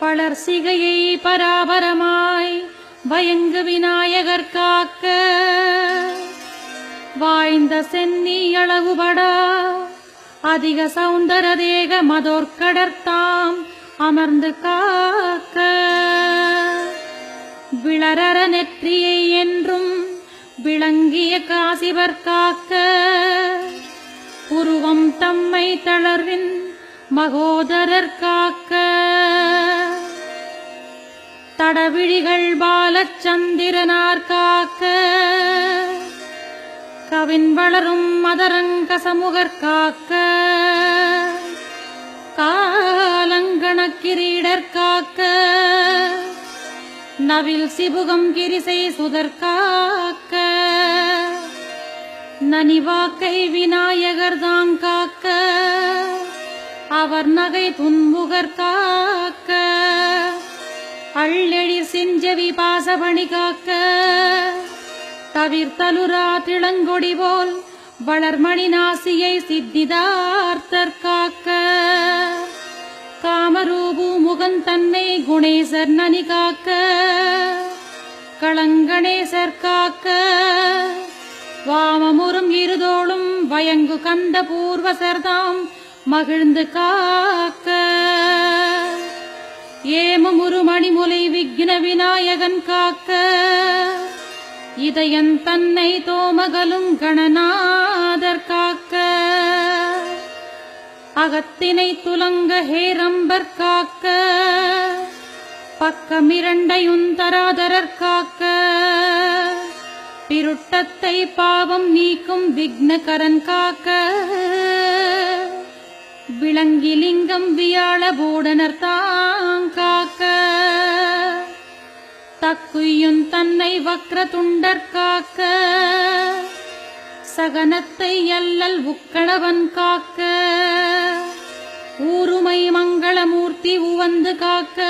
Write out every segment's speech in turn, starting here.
பளர்சிகையை பராபரமாய் பயங்கு விநாயகர் காக்க வாய்ந்த சென்னி அளவுபடா அதிக சௌந்தர தேக மதோர்கடர்த்தாம் அமர்ந்து காக்க. விளரர நெற்றியை என்றும் விளங்கிய காசிவர் காக்க. உருவம் தம்மை தளர்வின் மகோதரர் காக்க. தடவிழிகள் பாலச்சந்திரனார் காக்க. கவின் வளரும் மதரங்க சமூகற்காக்க காலங்கணக்கிரீடர் காக்க. நவில் சிபுகம் கிரிசை சுதற்காக்க நனிவாக்கை விநாயகர் தான் காக்க. அவர் நகை துன்புகர் காக்க. அள்ளெழிர் செஞ்சவி பாசபணி காக்க. தவிர்த்தலுரா திளங்கொடி போல் வளர்மணி நாசியை சித்திதார்த்தற்காக்க காமரூபு முகன் தன்னை குணேசர் நனி காக்க. களங்கணேசர் காக்க. வாமமுறும் இருதோளும் வயங்கு கண்ட பூர்வசர்தாம் மகிழ்ந்து காக்க. ஏமமுரு மணிமுலை விக்ன விநாயகன் காக்க. இதயன் தன்னை தோமகலும் கணநாதற்காக்க அகத்தினை துலங்க ஹேரம்பர் காக்க. பக்கமிரண்டையுன் தராதரர் காக்க பிருட்டத்தை பாவம் நீக்கும் விக்னகரன் காக்க. விளங்கிலிங்கம் வியாழ பூடனர் தாங்காக்க தக்குய்யுன் தன்னை வக்ர துண்டற்காக்க சகனத்தை அல்லல் உக்களவன் காக்க ஊருமை மங்களமூர்த்தி உவந்து காக்க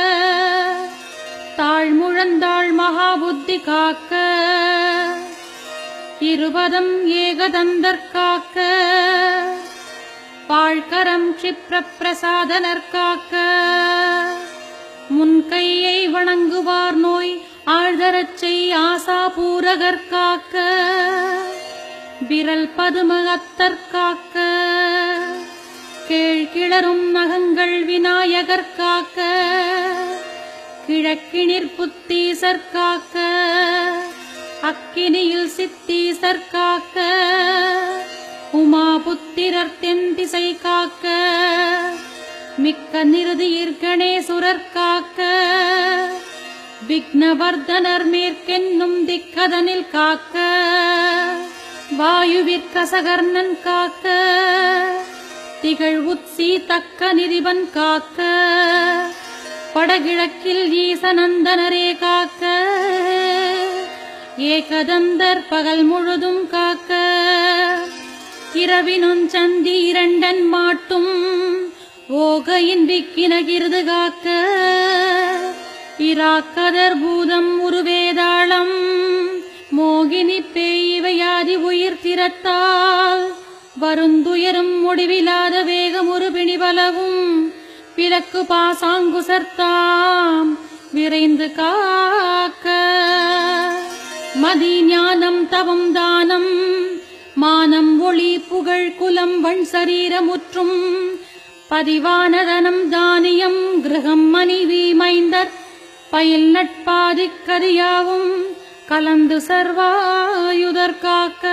தாழ்முழந்தாள் மகாபுத்தி காக்க இருபதம் ஏகதந்தற்காக்க பாழ்கரம் க்ஷிப்ரப்பிரசாதனற்காக்க முன் கையை வணங்குவார் நோய் ஆழ்தரச்சை ஆசா பூரகர் காக்க. விரல் பதும அத்தர் காக்க. கீழ்கிளரும் நகங்கள் விநாயகர் காக்க. கிழக்கினிற் புத்தீசர் காக்க. அக்கினியில் சித்தீசர் காக்க. உமா புத்திரர் தென் திசை காக்க. மிக்க நிறுதியிற் கணேசுரர் காக்க விக்னவர்தனர் மேற்கென்னும் திக்கதனில் காக்க. வாயுவிற்கசகர்ணன் காக்க. திகழ் உத்சி தக்க நிதிபன் காக்க. படகிழக்கில் ஈசநந்தனரே காக்க. ஏகதந்தர் பகல் முழுதும் காக்க. இரவினும் சந்தி இரண்டன் மாட்டும் ஓகையின் விக்கினகிருது காக்க. இராக்கதர் பூதம் உருவேதாளம். மோகினி பேய்வையாதி உயிர் திறத்தால். வருந்துயரும் முடிவிலாத வேகம் ஒரு பிணிபலவும். விளக்கு பாசாங்குசர்த்தாம். விரைந்து காக்க. மதி ஞானம் தவம் தானம். மானம் ஒளி புகழ் குலம் வண் சரீரமுற்றும். பதிவானதனம் தானியம் கிரகம் மனைவி மைந்தர் பயில் நட்பாதிக்கரியாவும் கலந்து சர்வாயுதர் காக்க.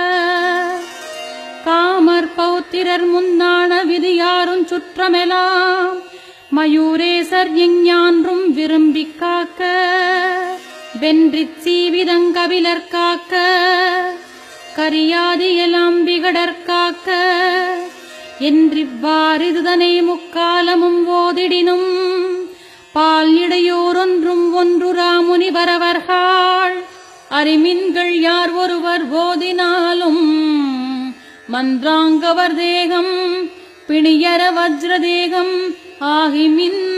காமர் பௌத்திரர் முன்னான விதியாரும் சுற்றமெலாம். மயூரேசர் எஞ்ஞான்றும் விரும்பி காக்க. வென்றிச் சீவிதங்கவிலர் காக்க. கரியாதி விகடற்காக்க என்றிவ்வாறிதுதனை முக்காலமும் ஓதிடினும் பால் இடையோரொன்றும் ராமுனி வரவர்கள் அறிமின்கள் யார் ஒருவர் ஓதினாலும் மன்றாங்கவர் தேகம் பிணியர வஜ்ர தேகம் ஆகிமின்